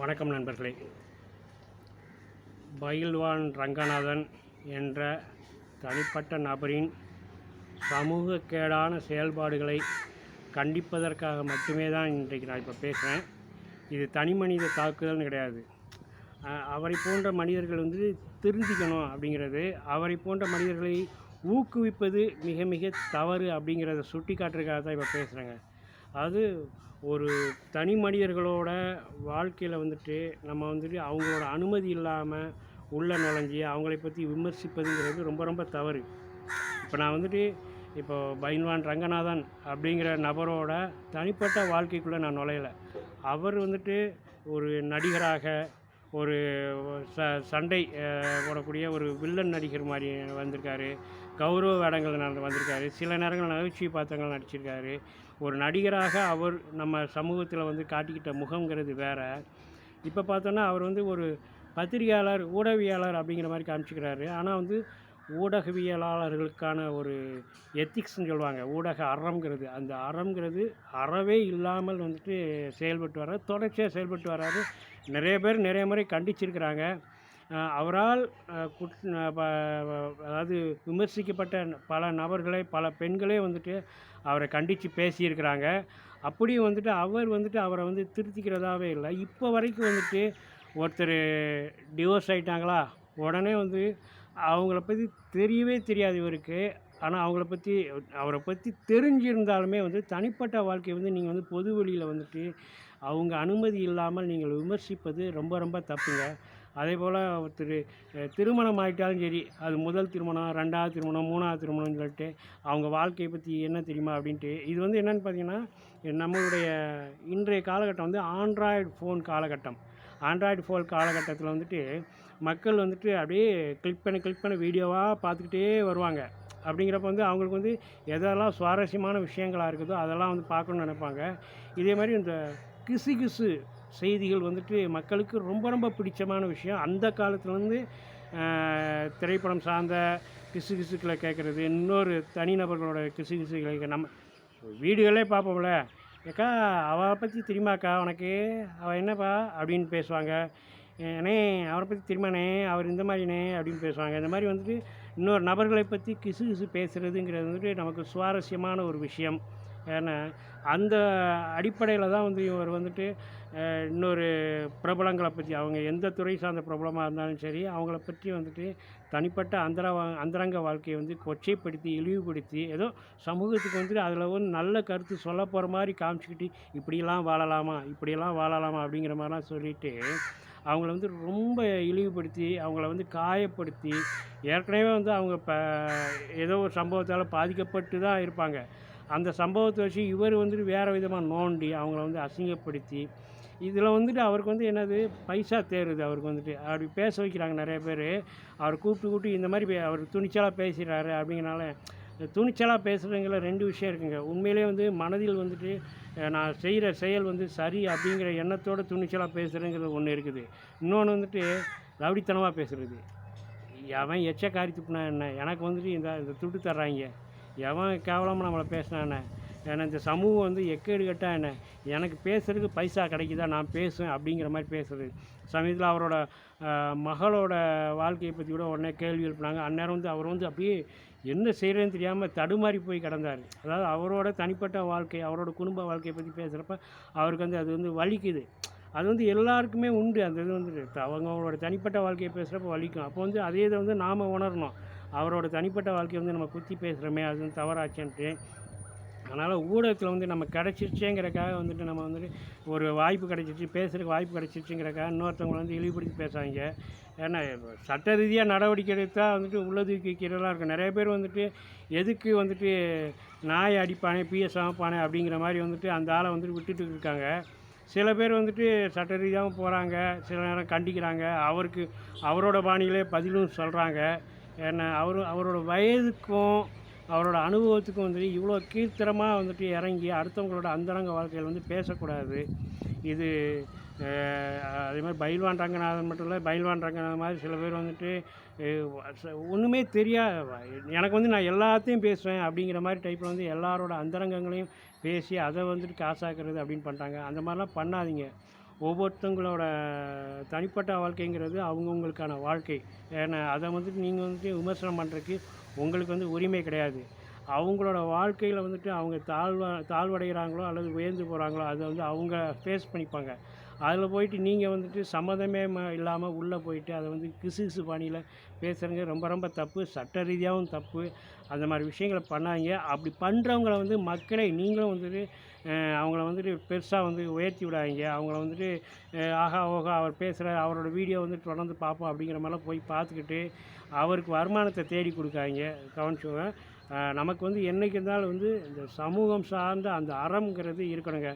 வணக்கம் நண்பர்களே. பயில்வான் ரங்கநாதன் என்ற தனிப்பட்ட நபரின் சமூகக்கேடான செயல்பாடுகளை கண்டிப்பதற்காக மட்டுமே தான் இன்றைக்கு நான் இப்போ பேசுகிறேன் இது தனி மனித தாக்குதல்னு கிடையாது. அவரை போன்ற மனிதர்கள் வந்து திருந்திக்கணும் அப்படிங்கிறது அவரை போன்ற மனிதர்களை ஊக்குவிப்பது மிக மிக தவறு அப்படிங்கிறத சுட்டி காட்டுறதுக்காக தான் இப்போ பேசுகிறேங்க அது ஒரு தனி மனிதர்களோட வாழ்க்கையில் வந்துட்டு நம்ம வந்துட்டு அவங்களோட அனுமதி இல்லாமல் உள்ளே நுழைஞ்சி அவங்களை பற்றி விமர்சிப்பதுங்கிறது ரொம்ப ரொம்ப தவறு. இப்போ நான் வந்துட்டு இப்போ பைன்வான் ரங்கநாதன் அப்படிங்கிற நபரோட தனிப்பட்ட வாழ்க்கைக்குள்ளே நான் நுழையலை. அவர் வந்துட்டு ஒரு நடிகராக ஒரு ச சண்டை போடக்கூடிய ஒரு வில்லன் நடிகர் மாதிரி வந்திருக்காரு. கௌரவ வேடங்கள் நடந்து வந்திருக்காரு. சில நேரங்கள் நகைச்சுவை பாத்திரங்கள் நடிச்சிருக்காரு. ஒரு நடிகராக அவர் நம்ம சமூகத்தில் வந்து காட்டிக்கிட்ட முகங்கிறது வேற. இப்போ பார்த்தோன்னா அவர் வந்து ஒரு பத்திரிகையாளர் ஊடகவியலாளர் அப்படிங்கிற மாதிரி காமிச்சிக்கிறாரு. ஆனால் வந்து ஊடகவியலாளர்களுக்கான ஒரு எத்திக்ஸ்னு சொல்லுவாங்க. ஊடக அறம்ங்கிறது. அந்த அறம்ங்கிறது அறவே இல்லாமல் வந்துட்டு செயல்பட்டு வர்றாரு. தொடர்ச்சியாக செயல்பட்டு வர்றாரு. நிறைய பேர் நிறைய முறை கண்டிச்சிருக்கிறாங்க. அவரால் குட் அதாவது விமர்சிக்கப்பட்ட பல நபர்களை பல பெண்களே வந்துட்டு அவரை கண்டித்து பேசியிருக்கிறாங்க. அப்படியும் வந்துட்டு அவர் வந்துட்டு அவரை வந்து திருத்திக்கிறதாவே இல்லை. இப்போ வரைக்கும் வந்துட்டு ஒருத்தர் டிவோர்ஸ் ஆயிட்டாங்களா? உடனே வந்து அவங்கள பற்றி தெரியவே தெரியாது இவருக்கு. ஆனால் அவங்கள பற்றி அவரை பற்றி தெரிஞ்சிருந்தாலுமே வந்து தனிப்பட்ட வாழ்க்கை வந்து நீங்கள் வந்து பொது வெளியில் வந்துட்டு அவங்க அனுமதி இல்லாமல் நீங்கள் விமர்சிப்பது ரொம்ப ரொம்ப தப்புங்க. அதே போல் ஒருத்தர் திருமணம் ஆகிட்டாலும் சரி அது முதல் திருமணம் ரெண்டாவது திருமணம் மூணாவது திருமணம்னு சொல்லிட்டு அவங்க வாழ்க்கையை பற்றி என்ன தெரியுமா அப்படின்ட்டு இது வந்து என்னென்னு பார்த்தீங்கன்னா நம்மளுடைய இன்றைய காலகட்டம் வந்து ஆண்ட்ராய்டு ஃபோன் காலகட்டம். ஆண்ட்ராய்டு ஃபோன் காலகட்டத்தில் வந்துட்டு மக்கள் வந்துட்டு அப்படியே கிளிக் பண்ணி கிளிக் பண்ணி வீடியோவாக பார்த்துக்கிட்டே வருவாங்க. அப்படிங்கிறப்ப வந்து அவங்களுக்கு வந்து எதெல்லாம் சுவாரஸ்யமான விஷயங்களாக இருக்குதோ அதெல்லாம் வந்து பார்க்கணுன்னு நினைப்பாங்க. இதே மாதிரி இந்த கிசு கிசு செய்திகள் வந்துட்டு மக்களுக்கு ரொம்ப ரொம்ப பிடிச்சமான விஷயம். அந்த காலத்துலேருந்து திரைப்படம் சார்ந்த கிசு கிசுக்களை கேட்குறது இன்னொரு தனிநபர்களோட கிசு கிசுகளை நம்ம வீடுகளே பார்ப்போம்ல. ஏக்கா அவளை பற்றி தெரியுமாக்கா? உனக்கு அவள் என்னப்பா? அப்படின்னு பேசுவாங்க. ஏனே அவரை பற்றி தெரியுமாண்ணே அவர் இந்த மாதிரிண்ணே அப்படின்னு பேசுவாங்க. இந்த மாதிரி வந்துட்டு இன்னொரு நபர்களை பற்றி கிசு கிசு பேசுகிறதுங்கிறது வந்துட்டு நமக்கு சுவாரஸ்யமான ஒரு விஷயம். ஏன்னா அந்த அடிப்படையில் தான் வந்து இவர் வந்துட்டு இன்னொரு பிரபலங்களை பற்றி அவங்க எந்த துறை சார்ந்த பிரபலமாக இருந்தாலும் சரி அவங்கள பற்றி வந்துட்டு தனிப்பட்ட அந்தர அந்தரங்க வாழ்க்கையை வந்து கொச்சைப்படுத்தி இழிவுபடுத்தி ஏதோ சமூகத்துக்கு வந்துட்டு அதில் வந்து நல்ல கருத்து சொல்ல போகிற மாதிரி காமிச்சிக்கிட்டு இப்படியெல்லாம் வாழலாமா? இப்படியெல்லாம் வாழலாமா? அப்படிங்கிற மாதிரிலாம் சொல்லிவிட்டு அவங்கள வந்து ரொம்ப இழிவுபடுத்தி அவங்கள வந்து காயப்படுத்தி ஏற்கனவே வந்து அவங்க இப்போ ஏதோ ஒரு சம்பவத்தால் பாதிக்கப்பட்டு தான் இருப்பாங்க. அந்த சம்பவத்தை வச்சு இவர் வந்துட்டு வேறு விதமாக நோண்டி அவங்கள வந்து அசிங்கப்படுத்தி இதில் வந்துட்டு அவருக்கு வந்து என்னது பைசா தேருது அவருக்கு வந்துட்டு. அப்படி பேச வைக்கிறாங்க நிறைய பேர். அவர் கூப்பிட்டு கூப்பிட்டு இந்த மாதிரி பே- அவர் துணிச்சலாக பேசுகிறாரு அப்படிங்கிறனால துணிச்சலாக பேசுகிறவங்கள ரெண்டு விஷயம் இருக்குங்க. உண்மையிலே வந்து மனதில் வந்துட்டு நான் செய்கிற செயல் வந்து சரி அப்படிங்கிற எண்ணத்தோட துணிச்சலாக பேசுகிறேங்கிறது ஒன்று இருக்குது. இன்னொன்று வந்துட்டு ரவுடித்தனமாக பேசுகிறது அவன் எச்ச காரி துப்புனா என்ன? எனக்கு வந்துட்டு இந்த இந்த துட்டு தர்றாங்க எவன் கேவலமாக நம்மளை பேசினானே? ஏன்னா இந்த சமூகம் வந்து எக்கேடு கட்டா என்ன எனக்கு பேசுறதுக்கு பைசா கிடைக்குதா? நான் பேசுவேன் அப்படிங்கிற மாதிரி பேசுறது சமயத்தில் அவரோட மகளோட வாழ்க்கையை பற்றி கூட உடனே கேள்வி எழுப்பினாங்க. அந்நேரம் வந்து அவர் வந்து அப்படியே என்ன செய்கிறேன்னு தெரியாமல் தடுமாறி போய் கிடந்தார். அதாவது அவரோட தனிப்பட்ட வாழ்க்கை அவரோட குடும்ப வாழ்க்கையை பற்றி பேசுகிறப்ப அவருக்கு வந்து அது வந்து வலிக்குது. அது வந்து எல்லாருக்குமே உண்டு. அந்த இது வந்து அவங்களோட தனிப்பட்ட வாழ்க்கையை பேசுகிறப்ப வலிக்கும். அப்போ வந்து அதே இதை வந்து நாம் உணரணும். அவரோட தனிப்பட்ட வாழ்க்கையை வந்து நம்ம குத்தி பேசுகிறோமே அது வந்து தவறாச்சுன்ட்டு. அதனால் ஊடகத்தில் வந்து நம்ம கிடச்சிருச்சேங்கிறக்காக வந்துட்டு நம்ம வந்துட்டு ஒரு வாய்ப்பு கிடச்சிருச்சு பேசுகிறதுக்கு வாய்ப்பு கிடச்சிருச்சுங்கிறக்காக இன்னொருத்தவங்களை வந்து இழிவுபடுத்தி பேசுகிறாங்க ஏன்னா சட்ட ரீதியாக நடவடிக்கை எடுத்தால் வந்துட்டு உள்ள தூக்கி இருக்கும். நிறைய பேர் வந்துட்டு எதுக்கு வந்துட்டு நாய் அடிப்பானே பிஎஸ் அமைப்பானே அப்படிங்கிற மாதிரி வந்துட்டு அந்த ஆளை வந்துட்டு விட்டுட்டு இருக்காங்க. சில பேர் வந்துட்டு சட்ட ரீதியாகவும் போகிறாங்க சில நேரம் கண்டிக்கிறாங்க. அவருக்கு அவரோட பாணியிலே பதிலும் சொல்கிறாங்க ஏன்னா அவர் அவரோட வயதுக்கும் அவரோட அனுபவத்துக்கும் வந்துட்டு இவ்வளோ கீழ்த்தரமாக வந்துட்டு இறங்கி அடுத்தவங்களோட அந்தரங்க வாழ்க்கையில் வந்து பேசக்கூடாது. இது அதே மாதிரி பயில்வான் ரங்கநாதன் மட்டும் இல்லை பயில்வான் ரங்கநாதன் மாதிரி சில பேர் வந்துட்டு ஒன்றுமே தெரியாது எனக்கு வந்து நான் எல்லாத்தையும் பேசுவேன் அப்படிங்கிற மாதிரி டைப்பில் வந்து எல்லாரோட அந்தரங்கங்களையும் பேசி அதை வந்துட்டு காசாக்குறது அப்படின்னு பண்ணிட்டாங்க. அந்த மாதிரிலாம் பண்ணாதீங்க. ஒவ்வொருத்தவங்களோட தனிப்பட்ட வாழ்க்கைங்கிறது அவங்கவுங்களுக்கான வாழ்க்கை. ஏன்னா அதை வந்துட்டு நீங்கள் வந்துட்டு விமர்சனம் பண்ணுறதுக்கு உங்களுக்கு வந்து உரிமை கிடையாது. அவங்களோட வாழ்க்கையில் வந்துட்டு அவங்க தாழ்வ தாழ்வடைகிறாங்களோ அல்லது உயர்ந்து போகிறாங்களோ அதை வந்து அவங்க ஃபேஸ் பண்ணிப்பாங்க. அதில் போயிட்டு நீங்கள் வந்துட்டு சம்மதமே ம இல்லாமல் உள்ளே போயிட்டு அதை வந்து கிசுகிசு பாணியில் பேசுகிறங்க ரொம்ப ரொம்ப தப்பு. சட்ட ரீதியாகவும் தப்பு. அந்த மாதிரி விஷயங்களை பண்ணாங்க அப்படி பண்ணுறவங்கள வந்து மக்களை நீங்களும் வந்துட்டு அவங்கள வந்துட்டு பெருசாக வந்து உயர்த்தி விடாதீங்க. அவங்கள வந்துட்டு ஆஹா ஓஹா அவர் பேசுகிற அவரோட வீடியோ வந்து தொடர்ந்து பார்ப்போம் அப்படிங்கிற மாதிரிலாம் போய் பார்த்துக்கிட்டு அவருக்கு வருமானத்தை தேடி கொடுக்காதீங்க. கவனிச்சுங்க நமக்கு வந்து என்றைக்கு இருந்தாலும் வந்து இந்த சமூகம் சார்ந்த அந்த அறம்ங்கிறது இருக்கணுங்க.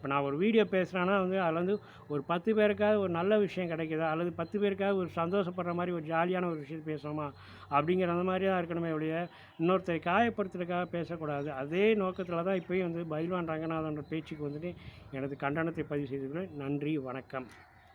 இப்போ நான் ஒரு வீடியோ பேசுகிறேன்னா வந்து அதில் வந்து ஒரு பத்து பேருக்காவது ஒரு நல்ல விஷயம் கிடைக்குதா? அல்லது பத்து பேருக்காவது ஒரு சந்தோஷப்படுற மாதிரி ஒரு ஜாலியான ஒரு விஷயத்தை பேசணுமா அப்படிங்கிற அந்த மாதிரி தான் இருக்கணுமே ஒழிய இன்னொருத்தரை காயப்படுத்துறதுக்காக பேசக்கூடாது. அதே நோக்கத்தில் தான் இப்போயும் வந்து பைல்வான் ரங்கநாதனோட பேச்சுக்கு வந்துட்டு எனது கண்டனத்தை பதிவு செய்துக்கிறேன் நன்றி வணக்கம்.